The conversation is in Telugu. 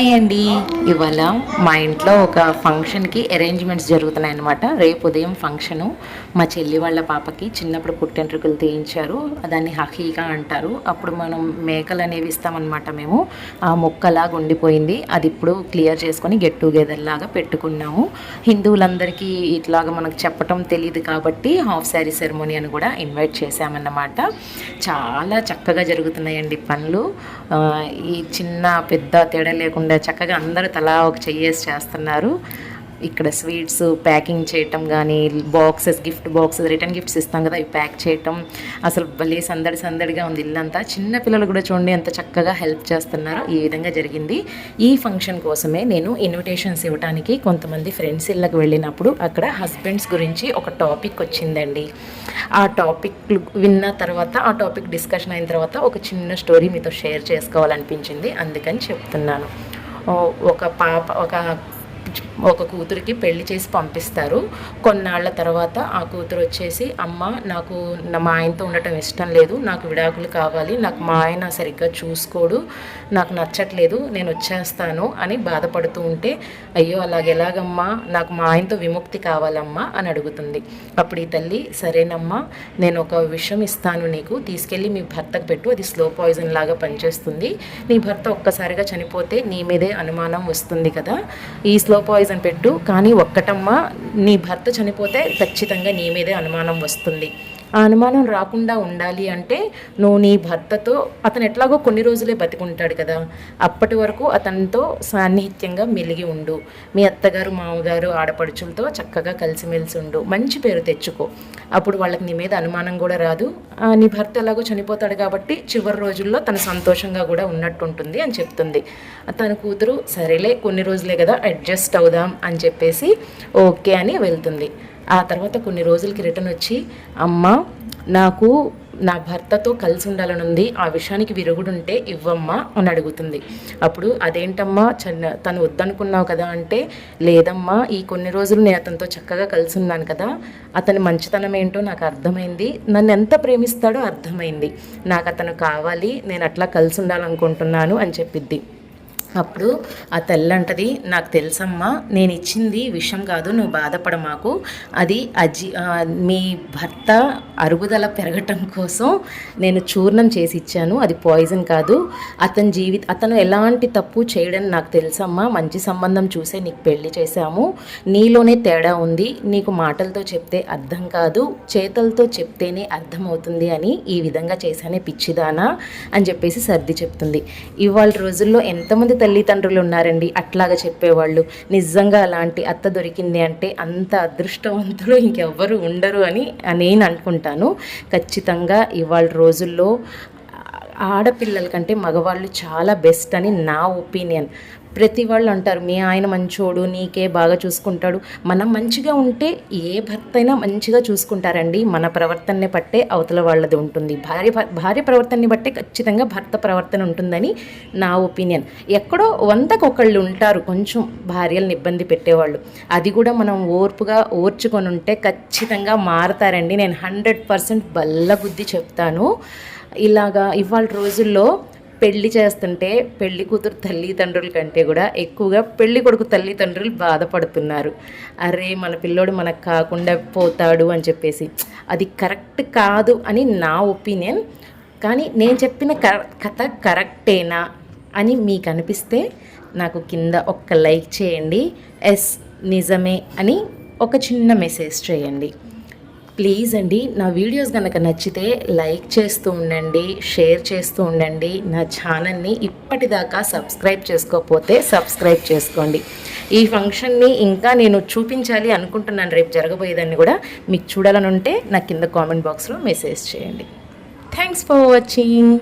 హాయ్ అండి ఇవాళ మా ఇంట్లో ఒక ఫంక్షన్కి అరేంజ్మెంట్స్ జరుగుతున్నాయి అనమాట రేపు ఉదయం ఫంక్షను మా చెల్లి వాళ్ళ పాపకి చిన్నప్పుడు పుట్టెంట్రుకలు తీయించారు. దాన్ని హకీగా అంటారు. అప్పుడు మనం మేకలు అనేవి ఇస్తామన్నమాట మేము. ఆ మొక్కలాగా ఉండిపోయింది అది ఇప్పుడు క్లియర్ చేసుకొని గెట్ టుగెదర్ లాగా పెట్టుకున్నాము. హిందువులందరికీ ఇట్లాగా మనకు చెప్పటం తెలియదు కాబట్టి హాఫ్ శారీ సెరమోనీ అని కూడా ఇన్వైట్ చేశామన్నమాట. చాలా చక్కగా జరుగుతున్నాయండి పనులు. ఈ చిన్న పెద్ద తేడా లేకుండా చక్కగా అందరూ తలా ఒక చెయ్యేసి చేస్తున్నారు. ఇక్కడ స్వీట్స్ ప్యాకింగ్ చేయటం కానీ boxes gift boxes return gifts ఇస్తాం కదా అవి ప్యాక్ చేయటం. అసలు భలే సందడి సందడిగా ఉంది ఇల్లంతా. చిన్న పిల్లలు కూడా చూడండి ఎంత చక్కగా హెల్ప్ చేస్తున్నారు. ఈ విధంగా జరిగింది. ఈ ఫంక్షన్ కోసమే నేను ఇన్విటేషన్స్ ఇవ్వడానికి కొంతమంది ఫ్రెండ్స్ ఇళ్ళకి వెళ్ళినప్పుడు అక్కడ హస్బెండ్స్ గురించి ఒక టాపిక్ వచ్చిందండి. ఆ టాపిక్ విన్న తర్వాత ఆ టాపిక్ డిస్కషన్ అయిన తర్వాత ఒక చిన్న స్టోరీ మీతో షేర్ చేసుకోవాలనిపించింది. అందుకని చెప్తున్నాను. ఒక పాప ఒక ఒక కూతురికి పెళ్ళి చేసి పంపిస్తారు. కొన్నాళ్ళ తర్వాత ఆ కూతురు వచ్చేసి అమ్మ నాకు మా ఆయనతో ఉండటం ఇష్టం లేదు. నాకు విడాకులు కావాలి. నాకు మా ఆయన సరిగ్గా చూసుకోడు. నాకు నచ్చట్లేదు. నేను వచ్చేస్తాను అని బాధపడుతూ ఉంటే అయ్యో అలాగెలాగమ్మా? నాకు మా ఆయనతో విముక్తి కావాలమ్మా? అని అడుగుతుంది. అప్పుడు ఈ తల్లి సరేనమ్మా నేను ఒక విషయం ఇస్తాను నీకు. తీసుకెళ్ళి మీ భర్తకు పెట్టు. అది స్లో పాయిజన్ లాగా పనిచేస్తుంది. నీ భర్త ఒక్కసారిగా చనిపోతే నీ మీదే అనుమానం వస్తుంది కదా. ఈ స్లో పాయిజన్ పెట్టు. కానీ ఒక్కటమ్మా నీ భర్త చనిపోతే ఖచ్చితంగా నీ మీదే అనుమానం వస్తుంది. అనుమానం రాకుండా ఉండాలి అంటే నువ్వు నీ భర్తతో అతను ఎట్లాగో కొన్ని రోజులే బతికుంటాడు కదా. అప్పటి వరకు అతనితో సాన్నిహిత్యంగా మెలిగి ఉండు. మీ అత్తగారు మామగారు ఆడపడుచులతో చక్కగా కలిసిమెలిసి ఉండు. మంచి పేరు తెచ్చుకో. అప్పుడు వాళ్ళకి నీ మీద అనుమానం కూడా రాదు. నీ భర్త ఎలాగో చనిపోతాడు కాబట్టి చివరి రోజుల్లో తను సంతోషంగా కూడా ఉన్నట్టు ఉంటుంది అని చెప్తుంది. తన కూతురు సరేలే కొన్ని రోజులే కదా అడ్జస్ట్ అవుదాం అని చెప్పేసి ఓకే అని వెళ్తుంది. ఆ తర్వాత కొన్ని రోజులకి రిటర్న్ వచ్చి అమ్మ నాకు నా భర్తతో కలిసి ఉండాలని ఉంది ఆ విషయానికి విరుగుడుంటే ఇవ్వమ్మా అని అడుగుతుంది. అప్పుడు అదేంటమ్మా చన్న తను వద్దనుకున్నావు కదా అంటే లేదమ్మా ఈ కొన్ని రోజులు నేను అతనితో చక్కగా కలిసి ఉన్నాను కదా అతని మంచితనం ఏంటో నాకు అర్థమైంది నన్ను ఎంత ప్రేమిస్తాడో అర్థమైంది. నాకు అతను కావాలి నేను అట్లా కలిసి ఉండాలనుకుంటున్నాను అని చెప్పిద్ది. అప్పుడు ఆ తల్లి అంటది నాకు తెలుసమ్మా నేను ఇచ్చింది విషయం కాదు నువ్వు బాధపడ మాకు. అది అజి మీ భర్త అరుగుదల పెరగటం కోసం నేను చూర్ణం చేసి ఇచ్చాను. అది పాయిజన్ కాదు. అతని జీవిత అతను ఎలాంటి తప్పు చేయడం నాకు తెలుసమ్మా. మంచి సంబంధం చూసే నీకు పెళ్ళి చేశాము. నీలోనే తేడా ఉంది. నీకు మాటలతో చెప్తే అర్థం కాదు. చేతలతో చెప్తేనే అర్థమవుతుంది అని ఈ విధంగా చేశానే పిచ్చిదానా అని చెప్పేసి సర్ది చెప్తుంది. ఇవాళ రోజుల్లో ఎంతమంది తల్లిదండ్రులు ఉన్నారండి అట్లాగా చెప్పేవాళ్ళు. నిజంగా అలాంటి అత్త దొరికింది అంటే అంత అదృష్టవంతులు ఇంకెవ్వరు ఉండరు అని నేను అనుకుంటాను. ఖచ్చితంగా ఇవాళ రోజుల్లో ఆడపిల్లల కంటే మగవాళ్ళు చాలా బెస్ట్ అని నా ఒపీనియన్. ప్రతి వాళ్ళు అంటారు మీ ఆయన మంచోడు నీకే బాగా చూసుకుంటాడు. మనం మంచిగా ఉంటే ఏ భర్త అయినా మంచిగా చూసుకుంటారండి. మన ప్రవర్తనని బట్టే అవతల వాళ్ళది ఉంటుంది. భార్య భార్య ప్రవర్తనని బట్టే ఖచ్చితంగా భర్త ప్రవర్తన ఉంటుందని నా ఒపీనియన్. ఎక్కడో వందకు ఒకళ్ళు ఉంటారు కొంచెం భార్యలను ఇబ్బంది పెట్టేవాళ్ళు. అది కూడా మనం ఓర్పుగా ఓర్చుకొని ఉంటే ఖచ్చితంగా మారతారండి. నేను హండ్రెడ్ పర్సెంట్ బల్ల బుద్ధి చెప్తాను. ఇలాగా ఇవాళ రోజుల్లో పెళ్ళి చేస్తుంటే పెళ్ళి కూతురు తల్లిదండ్రుల కంటే కూడా ఎక్కువగా పెళ్ళి కొడుకు తల్లిదండ్రులు బాధపడుతున్నారు. అరే మన పిల్లోడు మనకు కాకుండా పోతాడు అని చెప్పేసి. అది కరెక్ట్ కాదు అని నా ఒపీనియన్. కానీ నేను చెప్పిన కర కథ కరెక్టేనా అని మీకు అనిపిస్తే నాకు కింద ఒక్క లైక్ చేయండి. ఎస్ నిజమే అని ఒక చిన్న మెసేజ్ చేయండి. ప్లీజ్ అండి నా వీడియోస్ కనుక నచ్చితే లైక్ చేస్తూ ఉండండి షేర్ చేస్తూ ఉండండి. నా ఛానల్ని ఇప్పటిదాకా సబ్స్క్రైబ్ చేసుకోకపోతే సబ్స్క్రైబ్ చేసుకోండి. ఈ ఫంక్షన్ని ఇంకా నేను చూపించాలి అనుకుంటున్నాను రేపు జరగబోయేదాన్ని కూడా. మీకు చూడాలని ఉంటే నా కింద కామెంట్ బాక్స్లో మెసేజ్ చేయండి. Thanks for watching.